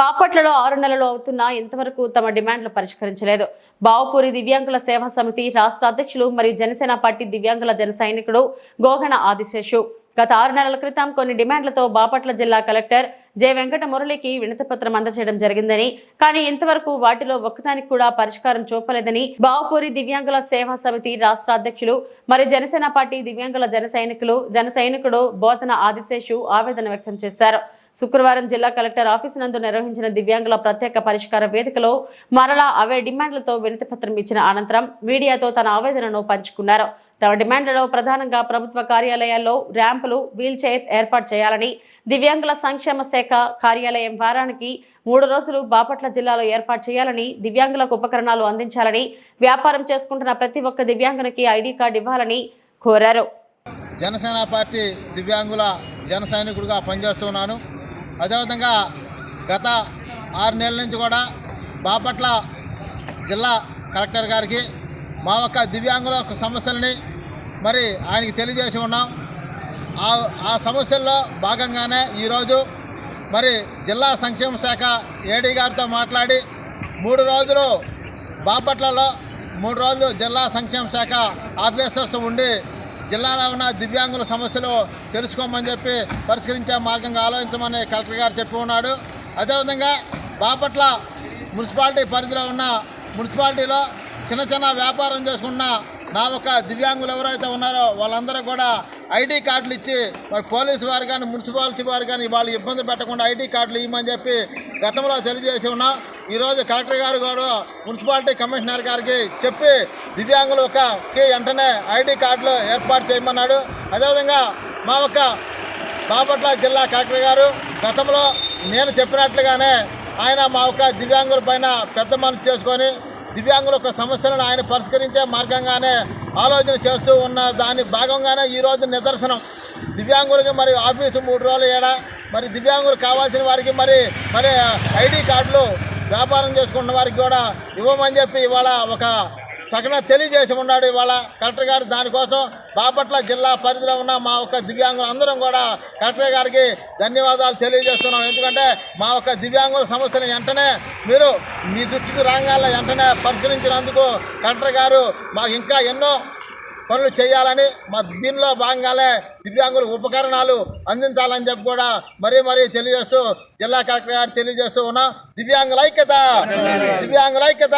బాపట్లలో ఆరు నెలలు అవుతున్నా ఇంతవరకు తమ డిమాండ్లు పరిష్కరించలేదు. బావుపూరి దివ్యాంగుల సేవా సమితి రాష్ట్ర అధ్యక్షులు మరియు జనసేన పార్టీ దివ్యాంగుల జన సైనికుడు గోగణ ఆదిశేషు. గత ఆరు నెలల క్రితం కొన్ని డిమాండ్లతో బాపట్ల జిల్లా కలెక్టర్ జె వెంకట మురళికి వినతిపత్రం అందజేయడం జరిగిందని కానీ ఇంతవరకు వాటిలో ఒక్కదానికి కూడా పరిష్కారం చూపలేదని బావుపూరి దివ్యాంగుల సేవా సమితి రాష్ట్ర అధ్యక్షులు మరియు జనసేన పార్టీ దివ్యాంగుల జన సైనికులు జన సైనికుడు బోతన ఆదిశేషు ఆవేదన వ్యక్తం చేశారు. శుక్రవారం జిల్లా కలెక్టర్ ఆఫీసు నందు నిర్వహించిన దివ్యాంగుల ప్రత్యేక పరిష్కార వేదికలో మరలా అవే డిమాండ్లతో వినతి ఇచ్చిన అనంతరం మీడియాతో తన ఆవేదనను పంచుకున్నారు. తమ డిమాండ్లలో ప్రధానంగా ప్రభుత్వ కార్యాలయాల్లో ర్యాంపులు వీల్ చైర్స్ ఏర్పాటు చేయాలని దివ్యాంగుల సంక్షేమ శాఖ కార్యాలయం వారానికి మూడు రోజులు బాపట్ల జిల్లాలో ఏర్పాటు చేయాలని దివ్యాంగులకు ఉపకరణాలు అందించాలని వ్యాపారం చేసుకుంటున్న ప్రతి ఒక్క దివ్యాంగునికి ఐడి కార్డు ఇవ్వాలని కోరారు. జనసేన పార్టీ దివ్యాంగుల జన సైనికుడిగా పనిచేస్తున్నాను అదేవిధంగా గత ఆరు నెలల నుంచి కూడా బాపట్ల జిల్లా కలెక్టర్ గారికి మా యొక్క దివ్యాంగుల సమస్యలని మరి ఆయనకి తెలియజేసి ఉన్నాం. ఆ ఆ సమస్యల్లో భాగంగానే ఈరోజు మరి జిల్లా సంక్షేమ శాఖ ఏడీ గారితో మాట్లాడి మూడు రోజులు బాపట్లలో మూడు రోజులు జిల్లా సంక్షేమ శాఖ ఆఫీసర్స్ ఉండి జిల్లాలో ఉన్న దివ్యాంగుల సమస్యలు తెలుసుకోమని చెప్పి పరిష్కరించే మార్గంగా ఆలోచించమని కలెక్టర్ గారు చెప్పి ఉన్నాడు. అదేవిధంగా బాపట్ల మున్సిపాలిటీ పరిధిలో ఉన్న మున్సిపాలిటీలో చిన్న చిన్న వ్యాపారం చేసుకున్న నా ఒక దివ్యాంగులు ఎవరైతే ఉన్నారో వాళ్ళందరూ కూడా ఐడి కార్డులు ఇచ్చి మరి పోలీసు వారు కానీ మున్సిపాలిటీ వారు కానీ వాళ్ళు ఇబ్బంది పెట్టకుండా ఐడి కార్డులు ఇవ్వమని చెప్పి గతంలో తెలియజేసి ఉన్నాం. ఈరోజు కలెక్టర్ గారు కూడా మున్సిపాలిటీ కమిషనర్ గారికి చెప్పి దివ్యాంగుల ఒకకి వెంటనే ఐడి కార్డులు ఏర్పాటు చేయమన్నాడు. అదేవిధంగా మా యొక్క బాపట్ల జిల్లా కలెక్టర్ గారు గతంలో నేను చెప్పినట్లుగానే ఆయన మా యొక్క దివ్యాంగుల పైన పెద్ద మనసు చేసుకొని దివ్యాంగుల యొక్క సమస్యలను ఆయన పరిష్కరించే మార్గంగానే ఆలోచన చేస్తూ ఉన్న దాని భాగంగానే ఈరోజు నిదర్శనం. దివ్యాంగులకి మరి ఆఫీసు మూడు రోజులు ఏడా? మరి దివ్యాంగులు కావాల్సిన వారికి మరి మరి ఐడి కార్డులు వ్యాపారం చేసుకున్న వారికి కూడా ఇవ్వమని చెప్పి ఇవాళ ఒక ప్రకటన తెలియజేసి ఉన్నాడు ఇవాళ కలెక్టర్ గారు. దానికోసం బాపట్ల జిల్లా పరిధిలో ఉన్న మా ఒక్క దివ్యాంగులు అందరం కూడా కలెక్టర్ గారికి ధన్యవాదాలు తెలియజేస్తున్నాం. ఎందుకంటే మా ఒక్క దివ్యాంగుల సమస్యను వెంటనే మీరు మీ దృష్టికి రాగాల వెంటనే పరిశీలించినందుకు కలెక్టర్ గారు మాకు ఇంకా ఎన్నో పనులు చేయాలని మా దీనిలో భాగంగానే దివ్యాంగులకు ఉపకరణాలు అందించాలని చెప్పి కూడా మరీ మరీ తెలియజేస్తూ జిల్లా కలెక్టర్ గారు తెలియజేస్తూ ఉన్నాం. దివ్యాంగుల ఐక్యత! దివ్యాంగుల ఐక్యత!